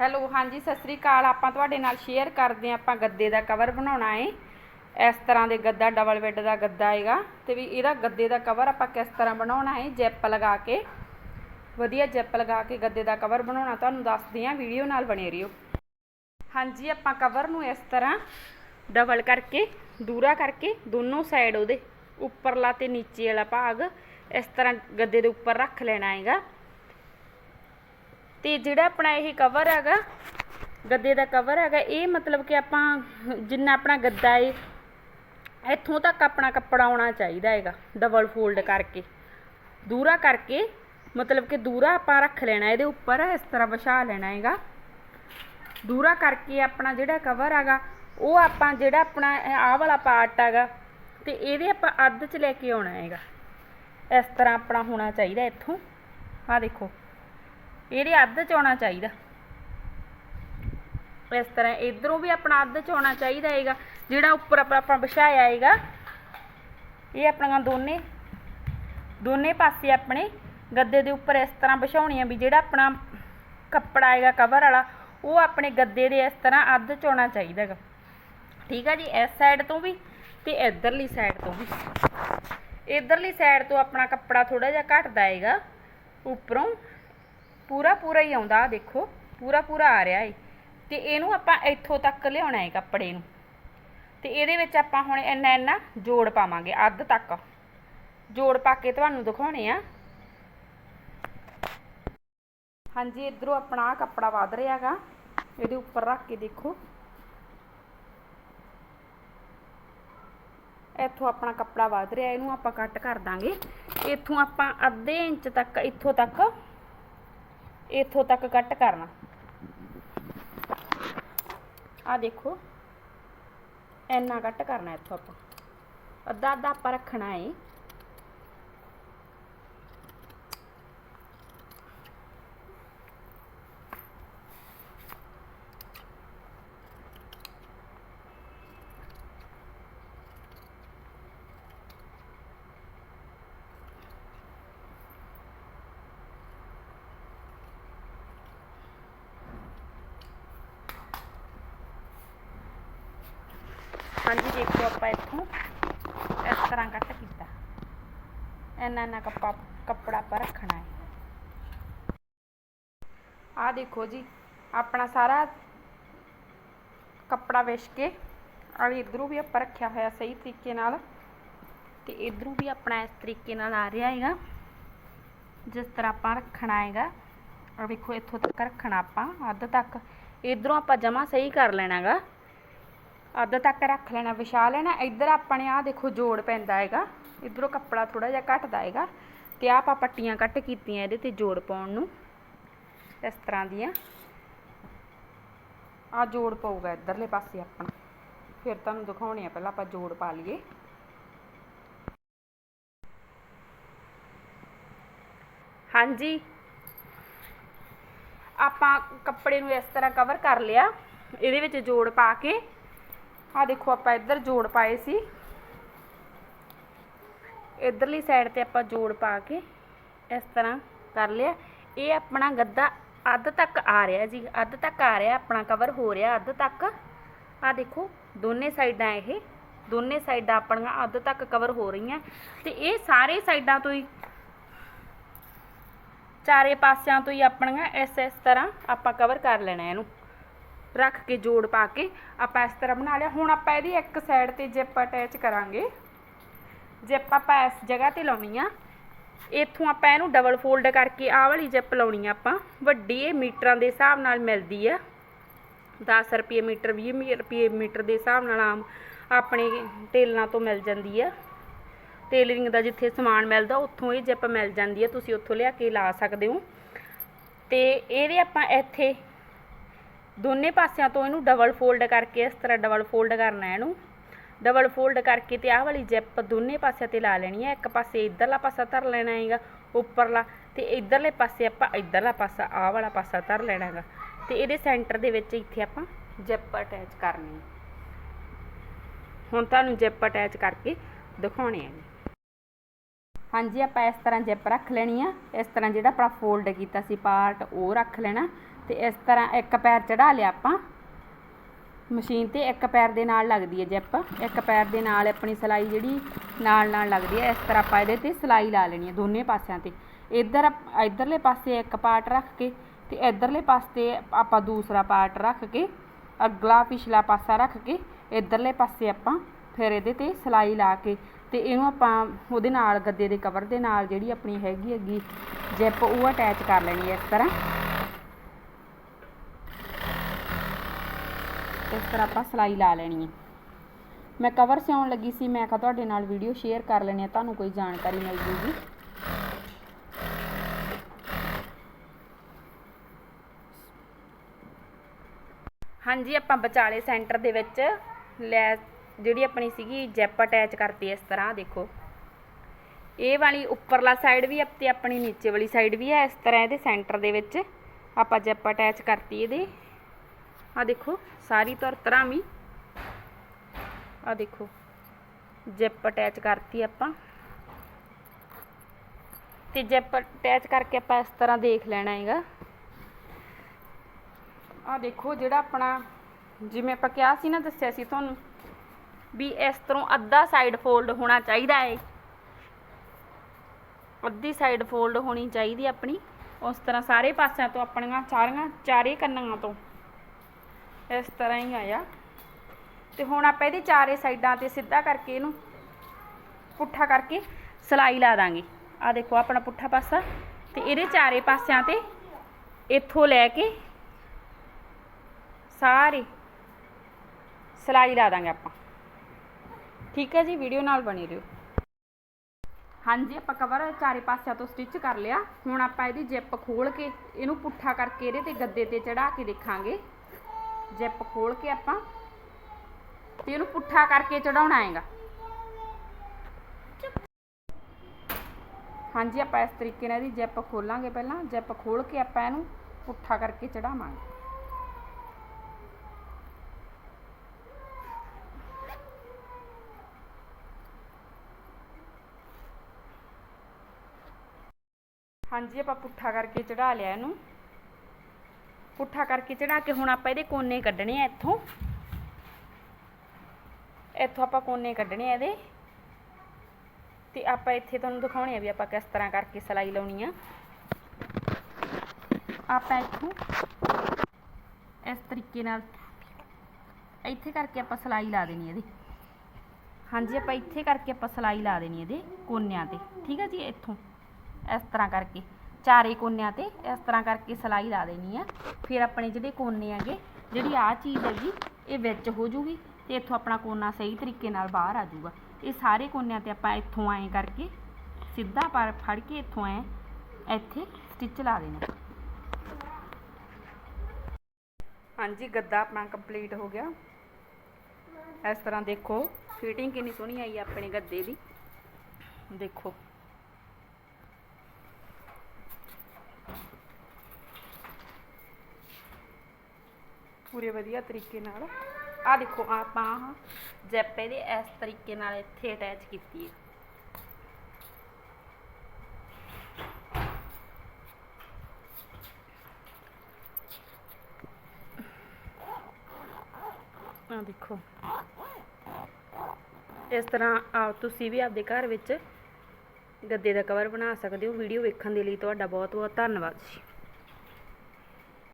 Hello, ਹਾਂਜੀ, ਸਤਿ ਸ੍ਰੀ ਅਕਾਲ। ਆਪਾਂ ਤੁਹਾਡੇ ਨਾਲ ਸ਼ੇਅਰ ਕਰਦੇ ਹਾਂ, ਆਪਾਂ ਗੱਦੇ ਦਾ ਕਵਰ ਬਣਾਉਣਾ ਹੈ ਇਸ ਤਰ੍ਹਾਂ ਦੇ ਗੱਦਾ ਡਬਲ ਬੈੱਡ ਦਾ ਗੱਦਾ ਹੈਗਾ। ਤੇ ਵੀ ਇਹਦਾ ਗੱਦੇ ਦਾ ਕਵਰ ਆਪਾਂ ਕਿਸ ਤਰ੍ਹਾਂ ਬਣਾਉਣਾ ਹੈ ਜੈਪ ਲਗਾ ਕੇ। ਵਧੀਆ ਜਿਪ ਲਗਾ ਕੇ ਗੱਦੇ ਦਾ ਕਵਰ ਬਣਾਉਣਾ। ਤੁਹਾਨੂੰ ਦੱਸਦੇ ਹਾਂ, ਵੀਡੀਓ ਨਾਲ ਬਣੇ ਰਹੋ। ਹਾਂਜੀ, ਆਪਾਂ ਕਵਰ ਨੂੰ ਇਸ ਤਰ੍ਹਾਂ ਡਬਲ ਕਰਕੇ, ਦੂਰਾ ਕਰਕੇ, ਦੋਨੋਂ ਸਾਈਡ ਉਹਦੇ, ਉੱਪਰਲਾ ਤੇ ਨੀਚੇ ਵਾਲਾ ਭਾਗ, ਇਸ ਤਰ੍ਹਾਂ ਗੱਦੇ ਦੇ ਉੱਪਰ ਰੱਖ ਲੈਣਾ ਹੈਗਾ। ਤੇ ਜਿਹੜਾ ਆਪਣਾ ਇਹ ਕਵਰ ਹੈਗਾ, ਗੱਦੇ ਦਾ ਕਵਰ ਹੈਗਾ, ਇਹ ਮਤਲਬ ਕਿ ਆਪਾਂ ਜਿੰਨਾ ਆਪਣਾ ਗੱਦਾ ਏ, ਇੱਥੋਂ ਤੱਕ ਆਪਣਾ ਕੱਪੜਾ ਆਉਣਾ ਚਾਹੀਦਾ ਹੈਗਾ ਡਬਲ ਫੋਲਡ ਕਰਕੇ। ਦੂਰਾ ਕਰਕੇ, ਮਤਲਬ ਕਿ ਦੂਰਾ ਆਪਾਂ ਰੱਖ ਲੈਣਾ, ਇਹਦੇ ਉੱਪਰ ਇਸ ਤਰ੍ਹਾਂ ਵਿਛਾ ਲੈਣਾ ਹੈਗਾ। ਦੂਰਾ ਕਰਕੇ ਆਪਣਾ ਜਿਹੜਾ ਕਵਰ ਹੈਗਾ, ਉਹ ਆਪਾਂ ਜਿਹੜਾ ਆਪਣਾ ਆਹ ਵਾਲਾ ਪਾਰਟ ਹੈਗਾ, ਤੇ ਇਹਦੇ ਆਪਾਂ ਅੱਧ ਚ ਲੈ ਕੇ ਆਉਣਾ ਹੈਗਾ। ਇਸ ਤਰ੍ਹਾਂ ਆਪਣਾ ਹੋਣਾ ਚਾਹੀਦਾ ਇੱਥੋਂ। ਆਹ ਦੇਖੋ। ਇਹਦੇ ਅੱਧ ਚ ਆਉਣਾ ਚਾਹੀਦਾ। ਇਸ ਤਰ੍ਹਾਂ ਇਧਰੋਂ ਵੀ ਆਪਣਾ ਅੱਧ ਚ ਆਉਣਾ ਚਾਹੀਦਾ ਹੈਗਾ, ਜਿਹੜਾ ਉੱਪਰ ਆਪਾਂ ਆਪਾਂ ਵਿਛਾਇਆ ਹੈਗਾ। ਇਹ ਆਪਣੀਆਂ ਦੋਨੇ ਦੋਨੇ ਪਾਸੇ ਆਪਣੇ ਗੱਦੇ ਦੇ ਉੱਪਰ ਇਸ ਤਰ੍ਹਾਂ ਵਿਛਾਉਣੀਆਂ ਵੀ ਜਿਹੜਾ ਆਪਣਾ ਕੱਪੜਾ ਹੈਗਾ ਕਵਰ ਵਾਲਾ, ਉਹ ਆਪਣੇ ਗੱਦੇ ਦੇ ਇਸ ਤਰ੍ਹਾਂ ਅੱਧ ਚ ਆਉਣਾ ਚਾਹੀਦਾ ਹੈਗਾ। ਠੀਕ ਆ ਜੀ, ਇਸ ਸਾਈਡ ਤੋਂ ਵੀ ਤੇ ਇਧਰਲੀ ਸਾਈਡ ਤੋਂ ਵੀ। ਇਧਰਲੀ ਸਾਈਡ ਤੋਂ ਆਪਣਾ ਕੱਪੜਾ ਥੋੜਾ ਜਿਹਾ ਘਟਦਾ ਹੈਗਾ, ਉੱਪਰੋਂ। ਪੂਰਾ ਪੂਰਾ ਹੀ ਆਉਂਦਾ ਦੇਖੋ, ਪੂਰਾ ਪੂਰਾ ਆ ਰਿਹਾ ਏ। ਤੇ ਇਹਨੂੰ ਆਪਾਂ ਇੱਥੋਂ ਤੱਕ ਲਿਆਉਣਾ ਹੈ ਕੱਪੜੇ ਨੂੰ। ਤੇ ਇਹਦੇ ਵਿੱਚ ਆਪਾਂ ਹੁਣ ਇੰਨਾ ਇੰਨਾ ਜੋੜ ਪਾਵਾਂਗੇ, ਅੱਧ ਤੱਕ। ਜੋੜ ਪਾ ਕੇ ਤੁਹਾਨੂੰ ਦਿਖਾਉਣੇ ਆ। ਹਾਂਜੀ, ਇਧਰੋਂ ਆਪਣਾ ਆਹ ਕੱਪੜਾ ਵਧ ਰਿਹਾਗਾ ਇਹਦੇ ਉੱਪਰ ਰੱਖ ਕੇ ਦੇਖੋ। ਇੱਥੋਂ ਆਪਣਾ ਕੱਪੜਾ ਵਧ ਰਿਹਾ, ਇਹਨੂੰ ਆਪਾਂ ਕੱਟ ਕਰ ਦਾਂਗੇ। ਇੱਥੋਂ ਆਪਾਂ ਅੱਧੇ ਇੰਚ ਤੱਕ, ਇੱਥੋਂ ਤੱਕ ਇੱਥੋਂ ਤੱਕ ਕੱਟ ਕਰਨਾ। ਆ ਦੇਖੋ। ਇੰਨਾ ਕੱਟ ਕਰਨਾ ਇੱਥੋਂ ਆਪਾਂ। ਅੱਧਾ ਅੱਧਾ ਆਪਾਂ ਰੱਖਣਾ ਏ। ਹਾਂਜੀ ਦੇਖੋ ਆਪਾਂ ਇੱਥੋਂ ਇਸ ਤਰ੍ਹਾਂ ਕੱਟ ਕੀਤਾ। ਇੰਨਾ ਇੰਨਾ ਕੱਪਾ ਕੱਪੜਾ ਆਪਾਂ ਰੱਖਣਾ ਹੈ। ਆਹ ਦੇਖੋ ਜੀ, ਆਪਣਾ ਸਾਰਾ ਕੱਪੜਾ ਵਿਛ ਕੇ ਆ ਇਧਰੋਂ ਵੀ ਆਪਾਂ ਰੱਖਿਆ ਹੋਇਆ ਸਹੀ ਤਰੀਕੇ ਨਾਲ। ਤੇ ਇਧਰੋਂ ਵੀ ਆਪਣਾ ਇਸ ਤਰੀਕੇ ਨਾਲ ਆ ਰਿਹਾ ਹੈਗਾ। ਜਿਸ ਤਰ੍ਹਾਂ ਆਪਾਂ ਰੱਖਣਾ ਹੈਗਾ। ਆ ਵੇਖੋ, ਇੱਥੋਂ ਤੱਕ ਰੱਖਣਾ ਆਪਾਂ, ਅੱਧ ਤੱਕ। ਇਧਰੋਂ ਆਪਾਂ ਜਮਾ ਸਹੀ ਕਰ ਲੈਣਾ ਹੈਗਾ ਅੱਧ ਤੱਕ ਰੱਖ ਲੈਣਾ, ਵਿਛਾ ਲੈਣਾ। ਇੱਧਰ ਆਪਣੇ ਨੇ ਆਹ ਦੇਖੋ ਜੋੜ ਪੈਂਦਾ ਹੈਗਾ। ਇਧਰੋਂ ਕੱਪੜਾ ਥੋੜਾ ਜਿਹਾ ਘਟਦਾ ਹੈਗਾ ਤੇ ਆਹ ਆਪਾਂ ਪੱਟੀਆਂ ਕੱਟ ਕੀਤੀਆਂ ਇਹਦੇ ਤੇ ਜੋੜ ਪਾਉਣ ਨੂੰ। ਇਸ ਤਰ੍ਹਾਂ ਦੀਆਂ। ਆ ਜੋੜ ਪਊਗਾ ਇੱਧਰਲੇ ਪਾਸੇ ਆਪਣਾ। ਫਿਰ ਤੁਹਾਨੂੰ ਦਿਖਾਉਣੇ ਆ, ਪਹਿਲਾਂ ਆਪਾਂ ਜੋੜ ਪਾ ਲਈਏ। ਹਾਂਜੀ। ਆਪਾਂ ਕੱਪੜੇ ਨੂੰ ਇਸ ਤਰ੍ਹਾਂ ਕਵਰ ਕਰ ਲਿਆ। ਇਹਦੇ ਵਿੱਚ ਜੋੜ ਪਾ ਕੇ ਆ ਦੇਖੋ ਆਪਾਂ ਇੱਧਰ ਜੋੜ ਪਾਏ ਸੀ। ਇਧਰਲੀ ਸਾਈਡ ਤੇ ਆਪਾਂ ਜੋੜ ਪਾ ਕੇ ਇਸ ਤਰ੍ਹਾਂ ਕਰ ਲਿਆ। ਇਹ ਆਪਣਾ ਗੱਦਾ ਅੱਧ ਤੱਕ ਆ ਰਿਹਾ ਜੀ, ਅੱਧ ਤੱਕ ਆ ਰਿਹਾ, ਆਪਣਾ ਕਵਰ ਹੋ ਰਿਹਾ ਅੱਧ ਤੱਕ। ਆ ਦੇਖੋ, ਦੋਨੇ ਸਾਈਡਾਂ ਇਹ, ਦੋਨੇ ਸਾਈਡਾਂ ਆਪਣੀਆਂ ਅੱਧ ਤੱਕ ਕਵਰ ਹੋ ਰਹੀਆਂ। ਤੇ ਇਹ ਸਾਰੇ ਸਾਈਡਾਂ ਤੋਂ ਹੀ, ਚਾਰੇ ਪਾਸਿਆਂ ਤੋਂ ਹੀ ਆਪਣੀਆਂ ਇਸ ਇਸ ਤਰ੍ਹਾਂ ਆਪਾਂ ਕਵਰ ਕਰ ਲੈਣਾ ਇਹਨੂੰ। ਰੱਖ ਕੇ ਜੋੜ ਪਾ ਕੇ ਆਪਾਂ ਇਸ ਤਰ੍ਹਾਂ ਬਣਾ ਲਿਆ। ਹੁਣ ਆਪਾਂ ਇਹਦੀ ਇੱਕ ਸਾਈਡ ਤੇ ਜਿਪ ਅਟੈਚ ਕਰਾਂਗੇ। ਜਿਪ ਆਪਾਂ ਇਸ ਜਗ੍ਹਾ ਤੇ ਲਾਉਣੀ ਆ। ਇੱਥੋਂ ਆਪਾਂ ਇਹਨੂੰ ਡਬਲ ਫੋਲਡ ਕਰਕੇ ਆਹ ਵਾਲੀ ਜਿਪ ਲਾਉਣੀ ਆ ਆਪਾਂ। ਵੱਡੀ ਇਹ ਮੀਟਰਾਂ ਦੇ ਹਿਸਾਬ ਨਾਲ ਮਿਲਦੀ ਆ। 10 ਰੁਪਏ ਮੀਟਰ 20 ਰੁਪਏ ਮੀਟਰ ਦੇ ਹਿਸਾਬ ਨਾਲ ਆਮ ਆਪਣੇ ਟੇਲਰਾਂ ਤੋਂ ਮਿਲ ਜਾਂਦੀ ਆ। ਟੇਲਰਿੰਗ ਦਾ ਜਿੱਥੇ ਸਮਾਨ ਮਿਲਦਾ, ਉੱਥੋਂ ਇਹ ਜਿਪ ਮਿਲ ਜਾਂਦੀ ਆ। ਤੁਸੀਂ ਉੱਥੋਂ ਲਿਆ ਕੇ ਲਾ ਸਕਦੇ ਹੋ। ਤੇ ਇਹਦੇ ਆਪਾਂ ਇੱਥੇ ਦੋਨੇ ਪਾਸਿਆਂ ਤੋਂ ਇਹਨੂੰ ਡਬਲ ਫੋਲਡ ਕਰਕੇ, ਇਸ ਤਰ੍ਹਾਂ ਡਬਲ ਫੋਲਡ ਕਰਨਾ ਇਹਨੂੰ। ਡਬਲ ਫੋਲਡ ਕਰਕੇ ਤੇ ਆਹ ਵਾਲੀ ਜਿਪ ਦੋਨੇ ਪਾਸਿਆਂ ਤੇ ਲਾ ਲੈਣੀ ਹੈ। ਇੱਕ ਪਾਸੇ ਇਧਰਲਾ ਪਾਸਾ ਧਰ ਲੈਣਾ ਹੈਗਾ, ਉੱਪਰਲਾ ਤੇ ਇਧਰਲੇ ਪਾਸੇ ਆਪਾਂ ਇਧਰਲਾ ਪਾਸਾ, ਆਹ ਵਾਲਾ ਪਾਸਾ ਧਰ ਲੈਣਾ ਹੈਗਾ। ਤੇ ਇਹਦੇ ਸੈਂਟਰ ਦੇ ਵਿੱਚ ਇੱਥੇ ਆਪਾਂ ਜਿਪ ਅਟੈਚ ਕਰਨੀ ਹੈ। ਹੁਣ ਤੁਹਾਨੂੰ ਜਿਪ ਅਟੈਚ ਕਰਕੇ ਦਿਖਾਉਣੇ ਆ ਜੀ। ਹਾਂਜੀ, ਆਪਾਂ ਇਸ ਤਰ੍ਹਾਂ ਜਿਪ ਰੱਖ ਲੈਣੀ ਆ। ਇਸ ਤਰ੍ਹਾਂ ਜਿਹੜਾ ਆਪਣਾ ਫੋਲਡ ਕੀਤਾ ਸੀ ਪਾਰਟ ਉਹ ਰੱਖ ਲੈਣਾ। ਤੇ ਇਸ ਤਰ੍ਹਾਂ ਇੱਕ ਪੈਰ ਚੜਾ ਲਿਆ ਆਪਾਂ। ਮਸ਼ੀਨ ਤੇ ਇੱਕ ਪੈਰ ਦੇ ਨਾਲ ਲੱਗਦੀ ਹੈ ਜਿੱਪ। ਇੱਕ ਪੈਰ ਦੇ ਨਾਲ ਆਪਣੀ ਸਲਾਈ ਜਿਹੜੀ ਨਾਲ ਨਾਲ ਲੱਗਦੀ ਹੈ। ਇਸ ਤਰ੍ਹਾਂ ਆਪਾਂ ਇਹਦੇ ਤੇ ਸਲਾਈ ਲਾ ਲੈਣੀ ਹੈ ਦੋਨੇ ਪਾਸਿਆਂ ਤੇ। ਇੱਧਰ ਆਪ- ਇੱਧਰਲੇ ਪਾਸੇ ਇੱਕ ਪਾਰਟ ਰੱਖ ਕੇ ਤੇ ਇੱਧਰਲੇ ਪਾਸੇ ਆਪਾਂ ਦੂਸਰਾ ਪਾਰਟ ਰੱਖ ਕੇ, ਅਗਲਾ ਪਿਛਲਾ ਪਾਸਾ ਰੱਖ ਕੇ ਇੱਧਰਲੇ ਪਾਸੇ ਆਪਾਂ ਫਿਰ ਇਹਦੇ ਤੇ ਸਲਾਈ ਲਾ ਕੇ ਤੇ ਇਹਨੂੰ ਆਪਾਂ ਉਹਦੇ ਨਾਲ ਗੱਦੇ ਦੇ ਕਵਰ ਦੇ ਨਾਲ ਜਿਹੜੀ ਆਪਣੀ ਹੈਗੀ ਹੈਗੀ ਜਿੱਪ ਉਹ ਅਟੈਚ ਕਰ ਲੈਣੀ ਹੈ ਇਸ ਤਰ੍ਹਾਂ। ਇਸ ਤਰ੍ਹਾਂ ਆਪਾਂ ਸਲਾਈ ਲਾ ਲੈਣੀ ਹੈ। ਮੈਂ ਕਵਰ ਸਿਉਣ ਲੱਗੀ ਸੀ, ਮੈਂ ਕਿਹਾ ਤੁਹਾਡੇ ਨਾਲ ਵੀਡੀਓ ਸ਼ੇਅਰ ਕਰ ਲੈਣੀ ਹੈ, ਤੁਹਾਨੂੰ ਕੋਈ ਜਾਣਕਾਰੀ ਮਿਲ ਜੂਗੀ। ਹਾਂਜੀ, ਆਪਾਂ ਵਿਚਾਲੇ ਸੈਂਟਰ ਦੇ ਵਿੱਚ ਲੈ ਜਿਹੜੀ ਆਪਣੀ ਸੀਗੀ ਜੈਪ ਅਟੈਚ ਕਰਤੀ ਇਸ ਤਰ੍ਹਾਂ, ਦੇਖੋ। ਇਹ ਵਾਲੀ ਉੱਪਰਲਾ ਸਾਈਡ ਵੀ ਹੈ ਤੇ ਆਪਣੀ ਨੀਚੇ ਵਾਲੀ ਸਾਈਡ ਵੀ ਹੈ, ਇਸ ਤਰ੍ਹਾਂ ਇਹਦੇ ਸੈਂਟਰ ਦੇ ਵਿੱਚ ਆਪਾਂ ਜੈਪ ਅਟੈਚ ਕਰਤੀ ਇਹਦੇ। ਆ ਦੇਖੋ, ਸਾਰੀ ਤੁਰ ਤਰ੍ਹਾਂ ਵੀ। ਆ ਦੇਖੋ ਜਿਪ ਅਟੈਚ ਕਰਤੀ ਆਪਾਂ। ਤੇ ਜਿਪ ਅਟੈਚ ਕਰਕੇ ਆਪਾਂ ਇਸ ਤਰ੍ਹਾਂ ਦੇਖ ਲੈਣਾ ਹੈਗਾ। ਆ ਦੇਖੋ, ਜਿਹੜਾ ਆਪਣਾ, ਜਿਵੇਂ ਆਪਾਂ ਕਿਹਾ ਸੀ ਨਾ, ਦੱਸਿਆ ਸੀ ਤੁਹਾਨੂੰ, ਵੀ ਇਸ ਤਰ੍ਹਾਂ ਅੱਧਾ ਸਾਈਡ ਫੋਲਡ ਹੋਣਾ ਚਾਹੀਦਾ ਹੈ ਅੱਧੀ ਸਾਈਡ ਫੋਲਡ ਹੋਣੀ ਚਾਹੀਦੀ ਆਪਣੀ। ਉਸ ਤਰ੍ਹਾਂ ਸਾਰੇ ਪਾਸਿਆਂ ਤੋਂ, ਆਪਣੀਆਂ ਚਾਰੀਆਂ, ਚਾਰੇ ਕੰਨਾਂ ਤੋਂ। ਇਸ ਤਰ੍ਹਾਂ ਹੀ ਆਇਆ। ਤੇ ਹੁਣ ਆਪਾਂ ਇਹਦੇ ਚਾਰੇ ਸਾਈਡਾਂ ਤੇ ਸਿੱਧਾ ਕਰਕੇ ਇਹਨੂੰ ਪੁੱਠਾ ਕਰਕੇ ਸਲਾਈ ਲਾ ਦਾਂਗੇ। ਆ ਦੇਖੋ ਆਪਣਾ ਪੁੱਠਾ ਪਾਸਾ ਤੇ ਇਹਦੇ ਚਾਰੇ ਪਾਸਿਆਂ ਤੇ ਇੱਥੋਂ ਲੈ ਕੇ ਸਾਰੇ ਸਲਾਈ ਲਾ ਦਾਂਗੇ ਆਪਾਂ। ਠੀਕ ਹੈ ਜੀ, ਵੀਡੀਓ ਨਾਲ ਬਣੀ ਰਹੋ। ਹਾਂਜੀ, ਆਪਾਂ ਕਵਰ ਚਾਰੇ ਪਾਸਿਆਂ ਤੋਂ ਸਟਿਚ ਕਰ ਲਿਆ। ਹੁਣ ਆਪਾਂ ਇਹਦੀ ਜਿੱਪ ਖੋਲ ਕੇ ਇਹਨੂੰ ਪੁੱਠਾ ਕਰਕੇ ਇਹਦੇ ਤੇ ਗੱਦੇ ਤੇ ਚੜਾ ਕੇ ਦੇਖਾਂਗੇ। ਜਿਪ ਖੋਲ ਕੇ ਆਪਾਂ ਤੇ ਇਹਨੂੰ ਪੁੱਠਾ ਕਰਕੇ ਚੜਾਉਣਾ ਹੈਗਾ। ਹਾਂਜੀ, ਆਪਾਂ ਇਸ ਤਰੀਕੇ ਨਾਲ ਇਹਦੀ ਜਿਪ ਖੋਲਾਂਗੇ ਪਹਿਲਾਂ। ਜਿਪ ਖੋਲ ਕੇ ਆਪਾਂ ਇਹਨੂੰ ਪੁੱਠਾ ਕਰਕੇ ਚੜਾਵਾਂਗੇ। ਹਾਂਜੀ, ਆਪਾਂ ਪੁੱਠਾ ਕਰਕੇ ਚੜਾ ਲਿਆ ਇਹਨੂੰ। ਪੁੱਠਾ ਕਰਕੇ ਚੜਾ ਕੇ ਹੁਣ ਆਪਾਂ ਇਹਦੇ ਕੋਨੇ ਕੱਢਣੇ ਆ ਇੱਥੋਂ। ਇੱਥੋਂ ਆਪਾਂ ਕੋਨੇ ਕੱਢਣੇ ਆ ਇਹਦੇ। ਤੇ ਆਪਾਂ ਇੱਥੇ ਤੁਹਾਨੂੰ ਦਿਖਾਉਣੇ ਆ ਵੀ ਆਪਾਂ ਕਿਸ ਤਰ੍ਹਾਂ ਕਰਕੇ ਸਲਾਈ ਲਾਉਣੀ ਆ। ਆਪਾਂ ਇੱਥੋਂ ਇਸ ਤਰੀਕੇ ਨਾਲ ਇੱਥੇ ਕਰਕੇ ਆਪਾਂ ਸਲਾਈ ਲਾ ਦੇਣੀ ਇਹਦੀ। ਹਾਂਜੀ, ਆਪਾਂ ਇੱਥੇ ਕਰਕੇ ਆਪਾਂ ਸਲਾਈ ਲਾ ਦੇਣੀ ਇਹਦੇ ਕੋਨਿਆਂ ਤੇ। ਠੀਕ ਆ ਜੀ, ਇੱਥੋਂ ਇਸ ਤਰ੍ਹਾਂ ਕਰਕੇ। ਚਾਰੇ ਕੋਨਿਆਂ ਤੇ ਇਸ ਤਰ੍ਹਾਂ ਕਰਕੇ ਸਲਾਈ ਲਾ ਦੇਣੀ ਆ। ਫਿਰ ਆਪਣੇ ਜਿਹੜੇ ਕੋਨੇ ਹੈਗੇ, ਜਿਹੜੀ ਆ ਚੀਜ਼ ਹੈਗੀ, ਇਹ ਵਿੱਚ ਹੋ ਜੂਗੀ ਤੇ ਇੱਥੋਂ ਆਪਣਾ ਕੋਨਾ ਸਹੀ ਤਰੀਕੇ ਨਾਲ ਬਾਹਰ ਆ ਜਾਊਗਾ ਇਹ ਸਾਰੇ ਕੋਨਿਆਂ ਤੇ ਆਪਾਂ ਇੱਥੋਂ ਐਂ ਕਰਕੇ ਸਿੱਧਾ ਪਰ ਫੜ ਕੇ ਇੱਥੋਂ ਐਂ, ਇੱਥੇ ਸਟਿਚ ਲਾ ਦੇਣਾ। ਹਾਂਜੀ, ਗੱਦਾ ਆਪਣਾ ਕੰਪਲੀਟ ਹੋ ਗਿਆ। ਇਸ ਤਰ੍ਹਾਂ ਦੇਖੋ ਫਿਟਿੰਗ ਕਿੰਨੀ ਸੋਹਣੀ ਆਈ ਆਪਣੇ ਗੱਦੇ ਦੀ। ਦੇਖੋ। ਪੂਰੇ ਵਧੀਆ ਤਰੀਕੇ ਨਾਲ। ਆ ਦੇਖੋ ਆਪਾਂ ਜੈਪੇ ਦੇ ਇਸ ਤਰੀਕੇ ਨਾਲ ਇੱਥੇ ਅਟੈਚ ਕੀਤੀ ਹੈ। ਆ ਦੇਖੋ। ਇਸ ਤਰ੍ਹਾਂ ਆ ਤੁਸੀਂ ਵੀ ਆਪਦੇ ਘਰ ਵਿੱਚ ਗੱਦੇ ਦਾ ਕਵਰ ਬਣਾ ਸਕਦੇ ਹੋ। ਵੀਡੀਓ ਵੇਖਣ ਦੇ ਲਈ ਤੁਹਾਡਾ ਬਹੁਤ ਬਹੁਤ ਧੰਨਵਾਦ ਜੀ।